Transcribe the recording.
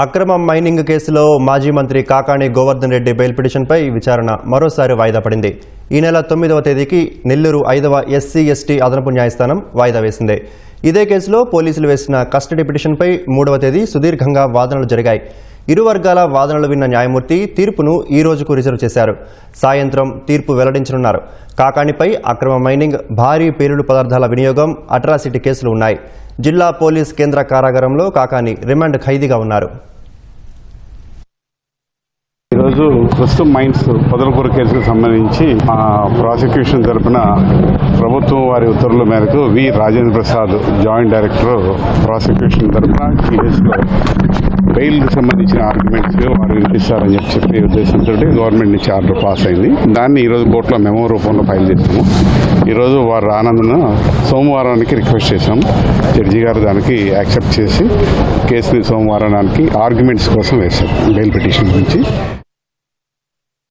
అక్రమ మైనింగ్ కేసులో మాజీ మంత్రి కాకాణి గోవర్ధన్ రెడ్డి బెయిల్ పిటిషన్పై విచారణ మరోసారి వాయిదా పడింది. ఈ నెల తొమ్మిదవ తేదీకి నెల్లూరు ఐదవ ఎస్సీ ఎస్టీ అదనపు న్యాయస్థానం వాయిదా వేసింది. ఇదే కేసులో పోలీసులు వేసిన కస్టడీ పిటిషన్పై మూడవ తేదీ సుదీర్ఘంగా వాదనలు జరిగాయి. ఇరు వర్గాల వాదనలు విన్న న్యాయమూర్తి తీర్పును ఈ రోజుకు రిజర్వ్ చేశారు. సాయంత్రం తీర్పు వెల్లడించనున్నారు. కాకాణిపై అక్రమ మైనింగ్ భారీ పేలుడు పదార్థాల వినియోగం అట్రాసిటీ కేసులు ఉన్నాయి. జిల్లా పోలీస్ కేంద్ర కారాగారంలో కాకాని రిమాండ్ ఖైదీగా ఉన్నారు. ఈరోజు ప్రస్తుతం మైన్స్ పొదలకూర కేసుకు సంబంధించి ప్రాసిక్యూషన్ తరపున ప్రభుత్వం వారి ఉత్తర్వుల మేరకు V Rajendra Prasad joint director prosecution తరపున ఈ కేసులో బెయిల్ సంబంధించిన ఆర్గ్యుమెంట్స్ వారు వినిపిస్తారని చెప్పి చెప్పే ఉద్దేశంతో గవర్నమెంట్ నుంచి ఆర్డర్ పాస్ అయింది. దాన్ని ఈరోజు కోర్టులో మెమో రూపంలో ఫైల్ చేస్తాము ఈరోజు వారు రానందున సోమవారానికి రిక్వెస్ట్ చేశాం. జడ్జి గారు దానికి యాక్సెప్ట్ చేసి కేసుని సోమవారానికి ఆర్గ్యుమెంట్స్ కోసం వేశారు. బెయిల్ పిటిషన్ గురించి.